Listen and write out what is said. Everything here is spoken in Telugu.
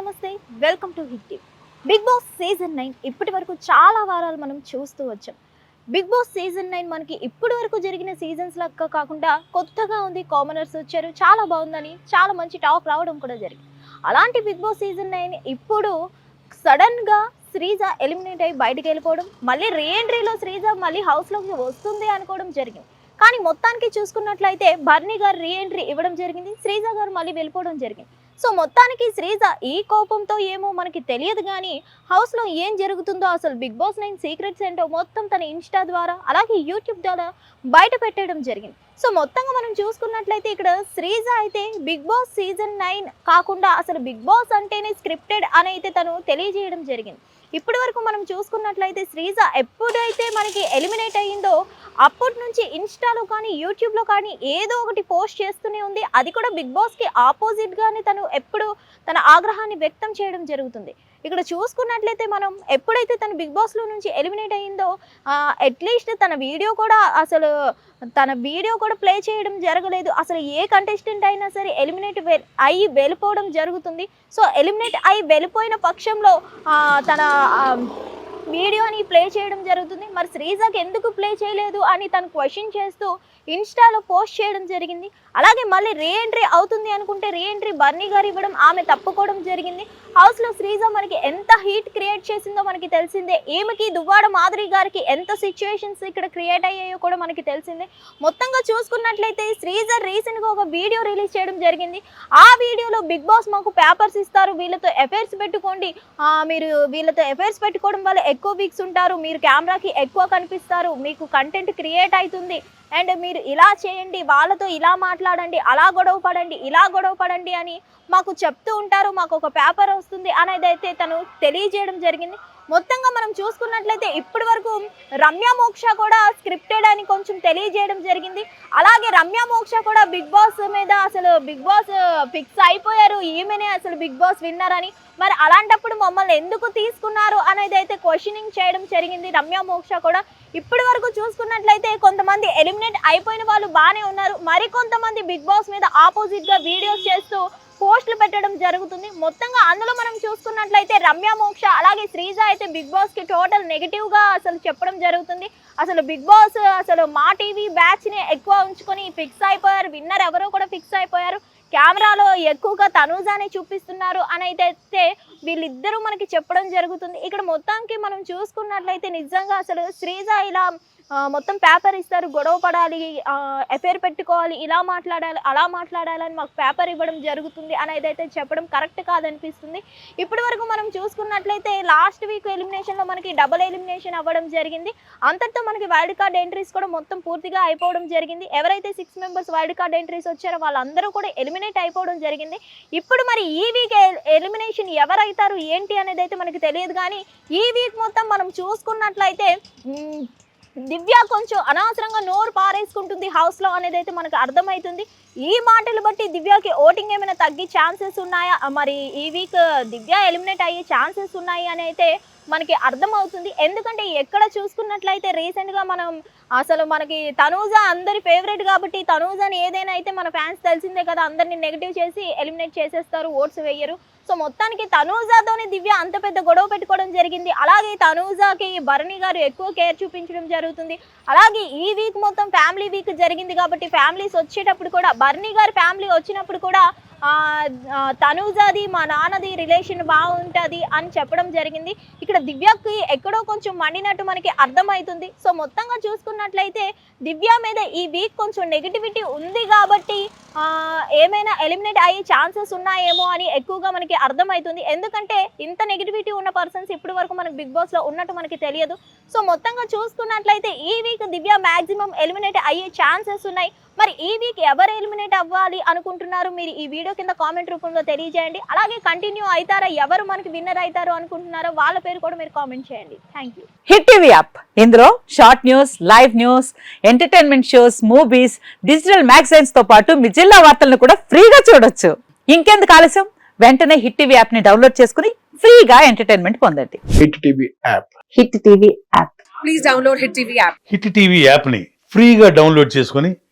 నమస్తే. Welcome to Hit TV Bigg Boss season nine ఇప్పటి వరకు చాలా వారాలు మనం చూస్తూ వచ్చాం. బిగ్ బాస్ సీజన్ నైన్ మనకి ఇప్పటి వరకు జరిగిన సీజన్స్ లెక్క కాకుండా కొత్తగా ఉంది కామనర్స్ వచ్చారు చాలా బాగుందని చాలా మంచి టాక్ రావడం కూడా జరిగింది. అలాంటి బిగ్ బాస్ సీజన్ నైన్ ఇప్పుడు సడన్గా శ్రీజ ఎలిమినేట్ అయ్యి బయటకు వెళ్ళిపోవడం మళ్ళీ రీఎంట్రీలో శ్రీజ మళ్ళీ హౌస్లోకి వస్తుంది అనుకోవడం జరిగింది. కానీ మొత్తానికి చూసుకున్నట్లయితే బర్నీ గారు రీఎంట్రీ ఇవ్వడం జరిగింది శ్రీజ గారు మళ్ళీ వెళ్ళిపోవడం జరిగింది. సో మొత్తానికి శ్రీజ ఈ కోపంతో ఏమో మనకి తెలియదు కానీ హౌస్లో ఏం జరుగుతుందో అసలు బిగ్ బాస్ నైన్ సీక్రెట్స్ ఏంటో మొత్తం తన ఇన్స్టా ద్వారా అలాగే యూట్యూబ్ ద్వారా బయట పెట్టడం జరిగింది. సో మొత్తంగా మనం చూసుకున్నట్లయితే ఇక్కడ శ్రీజ అయితే బిగ్ బాస్ సీజన్ నైన్ కాకుండా అసలు బిగ్ బాస్ అంటేనే స్క్రిప్టెడ్ అని అయితే తను తెలియజేయడం జరిగింది. ఇప్పటి వరకు మనం చూసుకున్నట్లయితే శ్రీజ ఎప్పుడైతే మనకి ఎలిమినేట్ అయ్యిందో అప్పటి నుంచి ఇన్స్టాలో కానీ యూట్యూబ్లో కానీ ఏదో ఒకటి పోస్ట్ చేస్తూనే ఉంది. అది కూడా బిగ్ బాస్కి ఆపోజిట్గానే తను ఎప్పుడు తన ఆగ్రహాన్ని వ్యక్తం చేయడం జరుగుతుంది. ఇక్కడ చూసుకున్నట్లయితే మనం ఎప్పుడైతే తను బిగ్ బాస్లో నుంచి ఎలిమినేట్ అయ్యిందో అట్లీస్ట్ తన వీడియో కూడా అసలు తన వీడియో కూడా ప్లే చేయడం జరగలేదు. అసలు ఏ కంటెస్టెంట్ అయినా సరే ఎలిమినేట్ అయ్యి వెళ్ళిపోవడం జరుగుతుంది. సో ఎలిమినేట్ అయ్యి వెళ్ళిపోయిన పక్షంలో తన వీడియోని ప్లే చేయడం జరుగుతుంది. మరి శ్రీజాకి ఎందుకు ప్లే చేయలేదు అని తను క్వశ్చన్ చేస్తూ ఇన్స్టాలో పోస్ట్ చేయడం జరిగింది. అలాగే మళ్ళీ రీఎంట్రీ అవుతుంది అనుకుంటే రీఎంట్రీ బర్నీ గారు ఇవ్వడం ఆమె తప్పుకోవడం జరిగింది. హౌస్లో శ్రీజ మనకి ఎంత హీట్ క్రియేట్ చేసిందో మనకి తెలిసిందే. ఈమెకి దువ్వాడ మాధురి గారికి ఎంత సిచ్యువేషన్స్ ఇక్కడ క్రియేట్ అయ్యాయో కూడా మనకి తెలిసిందే. మొత్తంగా చూసుకున్నట్లయితే శ్రీజ రీసెంట్గా ఒక వీడియో రిలీజ్ చేయడం జరిగింది. ఆ వీడియోలో బిగ్ బాస్ మాకు పేపర్స్ ఇస్తారు. వీళ్ళతో ఎఫైర్స్ పెట్టుకోండి. మీరు వీళ్ళతో ఎఫైర్స్ పెట్టుకోవడం వల్ల ఎక్కువ వీక్స్ ఉంటారు. మీరు కెమెరాకి ఎక్కువ కనిపిస్తారు. మీకు కంటెంట్ క్రియేట్ అవుతుంది. అండ్ మీరు ఇలా చేయండి. వాళ్ళతో ఇలా మాట్లాడండి. అలా గొడవ పడండి. ఇలా గొడవ పడండి అని మాకు చెప్తూ ఉంటారు. మాకు ఒక పేపర్ వస్తుంది. అనేది అయితే తను తెలియజేయడం జరిగింది. మొత్తంగా మనం చూసుకున్నట్లయితే ఇప్పటి వరకు రమ్య మోక్ష కూడా స్క్రిప్టెడ్ అని కొంచెం తెలియజేయడం జరిగింది. అలాగే రమ్య మోక్ష కూడా బిగ్ బాస్ మీద అసలు బిగ్ బాస్ ఫిక్స్ అయిపోయారు. ఈమెనే అసలు బిగ్ బాస్ విన్నర్ అని. మరి అలాంటప్పుడు మమ్మల్ని ఎందుకు తీసుకున్నారు అనేది అయితే క్వశ్చనింగ్ చేయడం జరిగింది రమ్య మోక్ష కూడా. ఇప్పటి వరకు చూసుకున్నట్లయితే కొంతమంది ఎలిమినేట్ అయిపోయిన వాళ్ళు బాగానే ఉన్నారు. మరి కొంతమంది బిగ్ బాస్ మీద ఆపోజిట్గా వీడియోస్ చేస్తూ పోస్టులు పెట్టడం జరుగుతుంది. మొత్తంగా అందులో మనం చూసుకున్నట్లయితే రమ్య మోక్ష అలాగే శ్రీజ అయితే బిగ్ బాస్కి టోటల్ నెగిటివ్గా అసలు చెప్పడం జరుగుతుంది. అసలు బిగ్ బాస్ అసలు మా టీవీ బ్యాచ్ని ఎక్కువ ఉంచుకొని ఫిక్స్ అయిపోయారు. విన్నర్ ఎవరో కూడా ఫిక్స్ అయిపోయారు. కెమెరాలో ఎక్కువగా తనూజానే చూపిస్తున్నారు. అని అయితే అయితే వీళ్ళిద్దరూ మనకి చెప్పడం జరుగుతుంది. ఇక్కడ మొత్తానికి మనం చూసుకున్నట్లయితే నిజంగా అసలు శ్రీజ ఇలా మొత్తం పేపర్ ఇస్తారు గొడవ పడాలి ఎఫైర్ పెట్టుకోవాలి ఇలా మాట్లాడాలి అలా మాట్లాడాలని మాకు పేపర్ ఇవ్వడం జరుగుతుంది అనేది అయితే చెప్పడం కరెక్ట్ కాదనిపిస్తుంది. ఇప్పటి వరకు మనం చూసుకున్నట్లయితే లాస్ట్ వీక్ ఎలిమినేషన్లో మనకి డబుల్ ఎలిమినేషన్ అవ్వడం జరిగింది. అంతటితో మనకి వైల్డ్ కార్డ్ ఎంట్రీస్ కూడా మొత్తం పూర్తిగా అయిపోవడం జరిగింది. ఎవరైతే six members wild card entries వచ్చారో వాళ్ళందరూ కూడా ఎలిమినేట్ అయిపోవడం జరిగింది. ఇప్పుడు మరి ఈ వీక్ ఎలిమినేషన్ అవుతారు ఏంటి అనేది అయితే మనకి తెలియదు కానీ ఈ వీక్ మొత్తం మనం చూసుకున్నట్లయితే దివ్య కొంచెం అనవసరంగా నోరు పారేసుకుంటుంది హౌస్లో అనేది అయితే మనకు అర్థమవుతుంది. ఈ మాటలు బట్టి దివ్యకి ఓటింగ్ ఏమైనా తగ్గే ఛాన్సెస్ ఉన్నాయా? మరి ఈ వీక్ దివ్య ఎలిమినేట్ అయ్యే ఛాన్సెస్ ఉన్నాయి? అని అయితే మనకి అర్థమవుతుంది. ఎందుకంటే ఎక్కడ చూసుకున్నట్లయితే రీసెంట్గా మనం అసలు మనకి తనూజ అందరి ఫేవరెట్ కాబట్టి తనూజని ఏదైనా అయితే మన ఫ్యాన్స్ తెలిసిందే కదా అందరిని నెగిటివ్ చేసి ఎలిమినేట్ చేసేస్తారు ఓట్స్ వేయరు. సో మొత్తానికి తనూజాతోని దివ్య అంత పెద్ద గొడవ పెట్టుకోవడం జరిగింది. అలాగే తనూజాకి భరణి గారు ఎక్కువ కేర్ చూపించడం జరుగుతుంది. అలాగే ఈ వీక్ మొత్తం ఫ్యామిలీ వీక్ జరిగింది కాబట్టి ఫ్యామిలీస్ వచ్చేటప్పుడు కూడా భరణి గారి ఫ్యామిలీ వచ్చినప్పుడు కూడా తనూజాది మా నాన్నది రిలేషన్ బాగుంటుంది అని చెప్పడం జరిగింది. ఇక్కడ దివ్యకి ఎక్కడో కొంచెం మండినట్టు మనకి అర్థమవుతుంది సో మొత్తంగా చూసుకున్నట్లయితే దివ్య మీద ఈ వీక్ కొంచెం నెగిటివిటీ ఉంది కాబట్టి ఏమైనా ఎలిమినేట్ అయ్యే ఛాన్సెస్ ఉన్నాయేమో అని ఎక్కువగా మనకి అర్థమవుతుంది ఎందుకంటే ఇంత నెగిటివిటీ ఉన్న పర్సన్స్ ఇప్పటి వరకు మనకి బిగ్ బాస్లో ఉన్నట్టు మనకి తెలియదు. సో మొత్తంగా చూసుకున్నట్లయితే ఈ వీక్ దివ్య మ్యాక్సిమం ఎలిమినేట్ అయ్యే ఛాన్సెస్ ఉన్నాయి. మరి ఈ వీక్ ఎవరు ఎలిమినేట్ అవ్వాలి అనుకుంటున్నారు? మీరు ఈ వీడియో కింద కామెంట్ రూపంలో తెలియజేయండి. అలాగే కంటిన్యూ అవుతారా ఎవరు మనకి విన్నర్ అవుతారు అనుకుంటున్నారో వాళ్ళ పేరు కూడా మీరు కామెంట్ చేయండి. Thank you Hit TV app. ఇందులో short news live news entertainment shows movies digital మ్యాగజైన్స్తో పాటు మీ జిల్లా వార్తలను కూడా ఫ్రీగా చూడొచ్చు. ఇంకెందుకు ఆలస్యం? వెంటనే హిట్ టీవీ యాప్ని డౌన్లోడ్ చేసుకుని ఫ్రీగా ఎంటర్టైన్మెంట్ పొందండి. Hit TV app. Hit TV app. Please download Hit TV app. Hit TV యాప్ని ఫ్రీగా డౌన్లోడ్ చేసుకొని